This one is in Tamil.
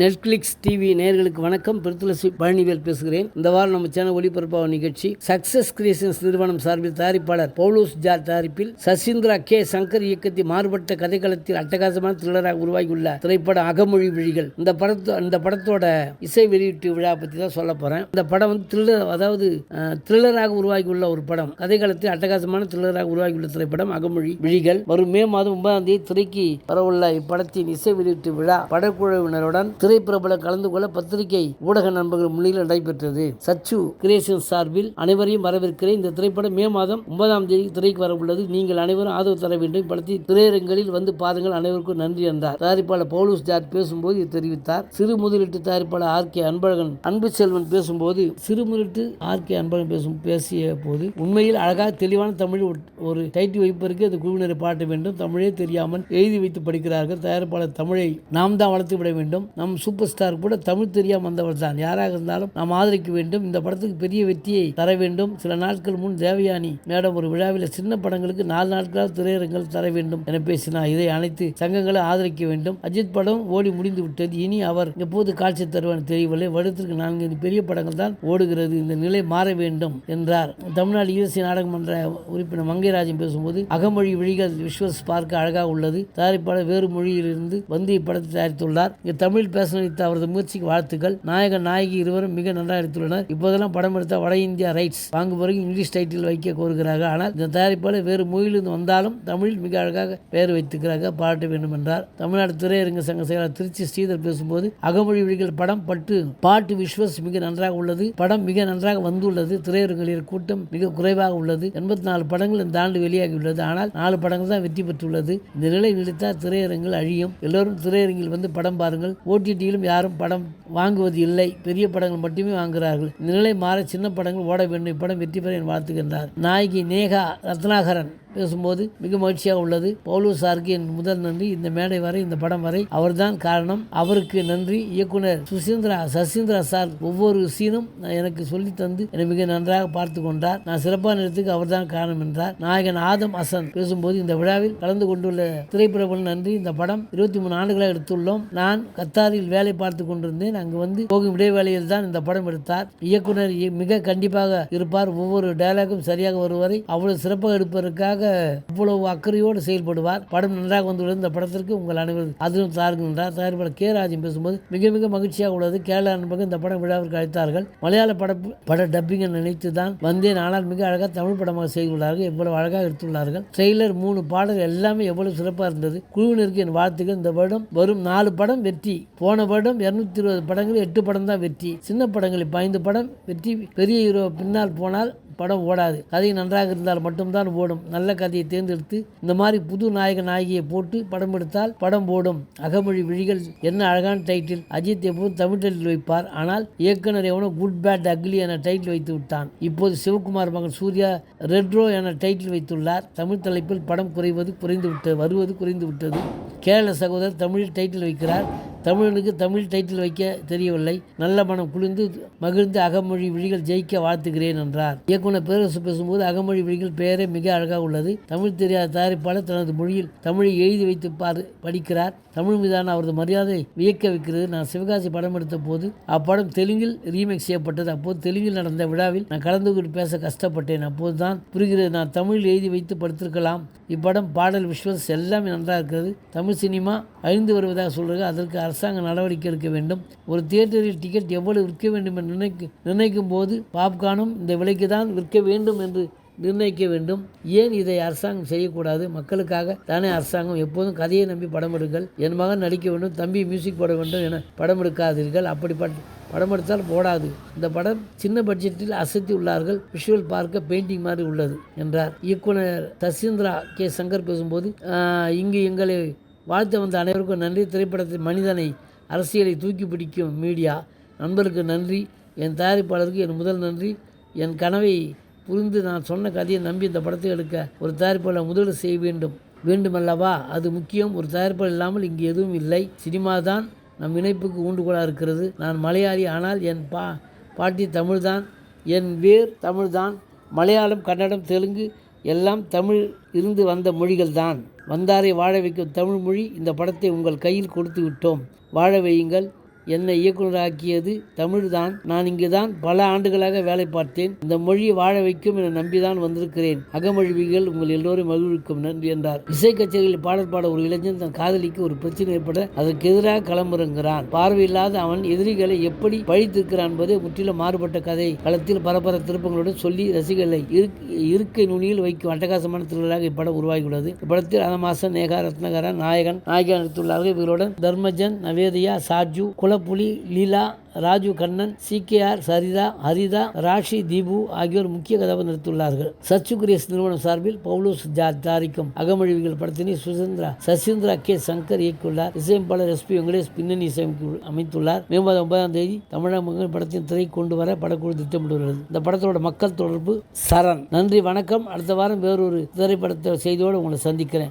நெட்ஃப்ளிக்ஸ் டிவி நேர்களுக்கு வணக்கம். பிரித்துலசி பழனிவேல் பேசுகிறேன். இந்த வாரம் நம்ம சேனல் ஒளிபரப்பாக நிகழ்ச்சி சக்சஸ் கிரியேஷன்ஸ் நிறுவனம் சார்பில் தயாரிப்பாளர் பவுலூஸ் ஜார் தயாரிப்பில் சசீந்திரா கே. சங்கர் இயக்கத்தில் மாறுபட்ட கதைக்களத்தில் அட்டகாசமான த்ரில்லராக உருவாகியுள்ள திரைப்படம் அகமொழி விழிகள். இந்த படத்து அந்த படத்தோட இசை வெளியீட்டு விழா பற்றி தான் சொல்ல போறேன். இந்த படம் வந்து த்ரில்லர் அதாவது த்ரில்லராக உருவாகியுள்ள ஒரு படம். கதைக்களத்தில் அட்டகாசமான த்ரில்லராக உருவாகியுள்ள திரைப்படம் அகமொழி விழிகள். வரும் மே மாதம் ஒன்பதாம் தேதி திரைக்கு வரவுள்ள இப்படத்தின் இசை வெளியீட்டு விழா படக்குழுவினருடன் திரைப்பிரபலம் கலந்து கொள்ள பத்திரிகை ஊடக நண்பர்கள் முன்னிலையில் நடைபெற்றது. சச்சு கிரியேஷன் சார்பில் அனைவரையும் வரவேற்கிறேன். இந்த திரைப்படம் மே மாதம் ஒன்பதாம் தேதி திரைக்கு வர உள்ளது. நீங்கள் அனைவரும் ஆதரவு தர வேண்டும். இப்படத்தில் திரையரங்களில் வந்து பாருங்கள். அனைவருக்கும் நன்றி என்றார். தயாரிப்பாளர் பவுலூஸ் ஜார்ஜ் பேசும்போது இது தெரிவித்தார். சிறு முதலீட்டு தயாரிப்பாளர் ஆர் கே அன்பழகன் அன்பு செல்வன் பேசும்போது சிறு முதலீட்டு ஆர் கே அன்பழகன் பேசும் பேசிய போது உண்மையில் அழகாக தெளிவான தமிழ் ஒரு டைட்டில் வைப்பதற்கு அந்த குழுவினரை பாட்ட வேண்டும். தமிழே தெரியாமல் எழுதி வைத்து படிக்கிறார்கள். தயாரிப்பாளர் தமிழை நாம் தான் வளர்த்து விட வேண்டும். நம் சூப்பர் ஸ்டார் கூட தமிழ் தெரியாமல் வந்தவர் தான். யாராக இருந்தாலும் நாம் ஆதரிக்க வேண்டும். இந்த படத்துக்கு பெரிய வெற்றியை தர வேண்டும். சில நாட்கள் முன் தேவயானி மேடம் ஒரு விழாவில் சின்ன படங்களுக்கு நாலு நாட்களாக திரையரங்கள் தர வேண்டும் என பேசினார். இதை அனைத்து சங்கங்களும் ஆதரிக்க வேண்டும். அஜித் படம் ஓடி முடிந்து விட்டது. இனி அவர் எப்போது காட்சி தருவார் தெரியவில்லை. வருடத்திற்கு நான்கு பெரிய படங்கள் தான் ஓடுகிறது. இந்த நிலை மாற வேண்டும் என்றார். தமிழ்நாடு ஈரசி நாடகமன்ற உறுப்பினர் மங்கைராஜன் பேசும்போது அகமொழி விழிகள் விஸ்வஸ் பார்க்க அழகாக உள்ளது. தயாரிப்பாளர் வேறு மொழியிலிருந்து வந்து இப்படத்தை தயாரித்துள்ளார். இங்கே தமிழ் பேச வைத்த அவரது முயற்சிக்கு வாழ்த்துக்கள். நாயகன் நாயகி இருவரும் மிக நன்றாக எடுத்துள்ளனர் இப்போதெல்லாம் படம் எடுத்த வட இந்தியா ரைட்ஸ். வாங்கும் பிறகு இங்கிலீஷ் டைட்டில் வைக்க கோருகிறார்கள். ஆனால் இந்த தயாரிப்பாளர் வேறு மொழியிலிருந்து வந்தாலும் தமிழில் மிக அழகாக பெயர் வைத்திருக்கிறார்கள். பாராட்ட வேண்டும் என்றார் தமிழ்நாடு திரையரங்க சங்க செயலாளர் திருச்சி ஸ்ரீதர் பேசும்போது அகமொழி விழிகள் படம் பட்டு பாட்டு விஸ்வஸ் மிக நன்றாக உள்ளது. படம் மிக நன்றாக வந்துள்ளது. திரையரங்களின் கூட்டம் மிக குறைவாக உள்ளது. எண்பத்தி நாலு படங்கள் இந்த ஆண்டு வெளியாகி உள்ளது ஆனால் நாலு படங்கள் தான் வெற்றி பெற்றுள்ளது. இந்த நிலை நீடித்தால் திரையரங்கில் அழியும். எல்லோரும் திரையரங்கில் வந்து படம் பாருங்கள். ஓடிடியிலும் யாரும் படம் வாங்குவது இல்லை. பெரிய படங்கள் மட்டுமே வாங்குகிறார்கள். இந்த நிலை மாற சின்ன படங்கள் ஓட வேண்டும். இப்படம் வெற்றி பெற என் வாழ்த்துகின்றார். நாயகி நேகா ரத்னாகரன். பேசும்போது மிக மகிழ்ச்சியாக உள்ளது. பவுலு சாருக்கு என் முதல் நன்றி. இந்த மேடை வரை இந்த படம் வரை அவர்தான் காரணம். அவருக்கு நன்றி. இயக்குனர் சுசீந்திரா சசீந்திரா சார் ஒவ்வொரு சீனும் எனக்கு சொல்லி தந்து என்னை மிக நன்றாக பார்த்து கொண்டார். நான் சிறப்பான இடத்துக்கு அவர்தான் காரணம் என்றார். நாயகன் ஆதம் ஹசன் பேசும்போது இந்த விழாவில் கலந்து கொண்டுள்ள திரைப்படங்கள் நன்றி. இந்த படம் இருபத்தி மூணு ஆண்டுகளாக எடுத்துள்ளோம். நான் கத்தாரில் வேலை பார்த்து கொண்டிருந்தேன். அங்கு வந்து போகும் இடைவேளையில் தான் இந்த படம் எடுத்தார். இயக்குனர் இ- மிக கண்டிப்பாக இருப்பார். ஒவ்வொரு டயலாகும் சரியாக வருவரை அவ்வளவு சிறப்பாக எடுப்பதற்காக அவ்வளவு அக்கறையோடு செயல்படுவார். படம் நன்றாக வந்துள்ளது இந்த படத்திற்கு உங்கள் அனைவரும் அதிலும் தாருகின்றார் தயாரிப்பாளர் கே ராஜன் பேசும்போது மிக மிக மகிழ்ச்சியாக உள்ளது. கேரளா நண்பர்கள் இந்த படம் விழாவிற்கு அழைத்தார்கள். மலையாள பட பட டப்பிங்கை நினைத்து தான் வந்தேன். ஆனால் மிக அழகாக தமிழ் படமாக செய்துள்ளார்கள். எவ்வளவு அழகாக எடுத்துள்ளார்கள். ட்ரெய்லர் மூணு பாடல் எல்லாமே எவ்வளவு சிறப்பாக இருந்தது. குழுவினருக்கு என் வாழ்த்துக்கள். இந்த வருடம் வரும் நாலு படம் வெற்றி. போன வருடம் இருநூத்தி இருபது படங்கள் எட்டு படம் தான் வெற்றி. சின்ன படங்களில் இப்போ படம் வெற்றி. பெரிய ஹீரோ பின்னால் போனால் படம் ஓடாது. கதை நன்றாக இருந்தால் மட்டும்தான் ஓடும். நல்ல கதையை தேர்ந்தெடுத்து இந்த மாதிரி புது நாயக நாயகியை போட்டு படம் எடுத்தால் படம் ஓடும் அகமொழி விழிகள் என்ன அழகான டைட்டில் அஜித் எப்போதும் தமிழ் டைட்டில் வைப்பார். ஆனால் இயக்குனர் எவனோ குட் பேட் அக்லி என டைட்டில் வைத்து விட்டான். இப்போது சிவகுமார் மகன் சூர்யா ரெட்ரோ என டைட்டில் வைத்துள்ளார். தமிழ் தலைப்பில் படம் குறைவது குறைந்து விட்டது வருவது குறைந்து விட்டது. கேரள சகோதரர் தமிழில் டைட்டில் வைக்கிறார். தமிழனுக்கு தமிழ் டைட்டில் வைக்க தெரியவில்லை. நல்ல மனம் குளிர்ந்து மகிழ்ந்து அகமொழி விழிகள் ஜெயிக்க வாழ்த்துகிறேன் என்றார். இயக்குனர் பேரரசு பேசும்போது அகமொழி விழிகள் பெயரே மிக அழகாக உள்ளது. தமிழ் தெரியாத தயாரிப்பாளர் தனது மொழியில் தமிழை எழுதி வைத்து பார் படிக்கிறார். தமிழ் மீதான அவரது மரியாதை வியக்க வைக்கிறது நான் சிவகாசி படம் எடுத்த போது அப்படம் தெலுங்கில் ரீமேக் செய்யப்பட்டது. அப்போது தெலுங்கில் நடந்த விழாவில் நான் கலந்து கொண்டு பேச கஷ்டப்பட்டேன். அப்போது தான் புரிகிறது. நான் தமிழில் எழுதி வைத்து படுத்திருக்கலாம். இப்படம் பாடல் விஸ்வஸ் எல்லாமே நன்றாக இருக்கிறது. தமிழ் சினிமா அழிந்து வருவதாக சொல்கிறது அதற்கு அரசாங்கம் நடவடிக்கை எடுக்க வேண்டும். ஒரு தியேட்டரில் டிக்கெட் எவ்வளவு விற்க வேண்டும் என்று நிர்ணயிக்க நிர்ணயிக்கும் போது பாப்கார்னும் இந்த விலைக்கு தான் விற்க வேண்டும் என்று நிர்ணயிக்க வேண்டும். ஏன் இதை அரசாங்கம் செய்யக்கூடாது? மக்களுக்காக தானே அரசாங்கம் எப்போதும் கதையை நம்பி படம் எடுங்கள். என் மகன் நடிக்க வேண்டும் தம்பி மியூசிக் போட வேண்டும் என படம் எடுக்காதீர்கள். அப்படிப்பட்ட படம் எடுத்தால் போடாது. இந்த படம் சின்ன பட்ஜெட்டில் அசத்தி உள்ளார்கள். விஷுவல் பார்க்க பெயிண்டிங் மாதிரி உள்ளது என்றார். இயக்குனர் சசீந்திரா கே. சங்கர் பேசும்போது இங்கு எங்களை வாழ்த்து வந்த அனைவருக்கும் நன்றி. திரைப்படத்தில் மனிதனை அரசியலை தூக்கி பிடிக்கும் மீடியா. நண்பருக்கு நன்றி. என் தயாரிப்பாளருக்கு என் முதல் நன்றி. என் கனவை புரிந்து நான் சொன்ன கதையை நம்பி இந்த படத்தை எடுக்க ஒரு தயாரிப்பாளர் முதலீடு செய்ய வேண்டும். வேண்டுமல்லவா? அது முக்கியம். ஒரு தயாரிப்பாளர் இல்லாமல் இங்கு எதுவும் இல்லை. சினிமா தான் நம் இணைப்புக்கு ஊண்டுகோலாக இருக்கிறது. நான் மலையாளி ஆனால் என் பா பாட்டி தமிழ்தான். என் வேர் தமிழ்தான். மலையாளம் கன்னடம் தெலுங்கு எல்லாம் தமிழ் இருந்து வந்த மொழிகள் தான் வந்தாரை வாழ வைக்கும் தமிழ் மொழி இந்த படத்தை உங்கள் கையில் கொடுத்து விட்டோம். வாழ வையுங்கள். என்னை இயக்குனராக்கியது தமிழ்தான். நான் இங்குதான் பல ஆண்டுகளாக வேலை பார்த்தேன். இந்த மொழியை வாழ வைக்கும் என நம்பிதான் வந்திருக்கிறேன். அகமொழிவிகள் உங்கள் எல்லோரும் மகிழ்விக்கும். நன்றி என்றார். இசை கச்சேரியில் பாடல் பாட ஒரு இளைஞன் தன் காதலிக்கு ஒரு பிரச்சனை ஏற்பட அதற்கு எதிராக களமிறங்குகிறான். பார்வையில்லாத அவன் எதிரிகளை எப்படி பழித்திருக்கிறான் என்பது முற்றிலும் மாறுபட்ட கதை. களத்தில் பரபர திருப்பங்களுடன் சொல்லி ரசிகர்களை இருக்- இருக்கை நுனியில் வைக்கும் அட்டகாசமான திருவிழாக இப்படம் உருவாகியுள்ளது. இப்படத்தில் அனமாசன் நேகா ரத்னகரன் நாயகன் நாயகா நடித்துள்ளார்கள். இவர்களுடன் தர்மஜன் நவேதியா சாஜு புலி லீலா ராஜு கண்ணன் சிகேஆர் சரிதா ஹரிதா ராஷி தீபு ஆகியோர் முக்கிய கதாபாத்திரம் நடித்துள்ளார்கள். சச்சுக்ரேஸ் நிறுவனம் சார்பில் பவுலூஸ் தாரிக்கும் தயாரிக்கும் படத்தினை சுசந்திரா சசீந்திரா கே சங்கர் இயக்கியுள்ளார். இசையமைப்பாளர் எஸ் பி வெங்கடேஷ் பின்னணி இசையமைப்பு அமைத்துள்ளார். மே மாதம் ஒன்பதாம் தேதி தமிழக மக்கள் படத்தின் திரை கொண்டு வர படக்குழு திட்டமிட்டுள்ளது இந்த படத்தோட மக்கள் தொடர்பு சரண். நன்றி வணக்கம். அடுத்த வாரம் வேறொரு திரைப்படத்தை செய்தியோடு உங்களை சந்திக்கிறேன்.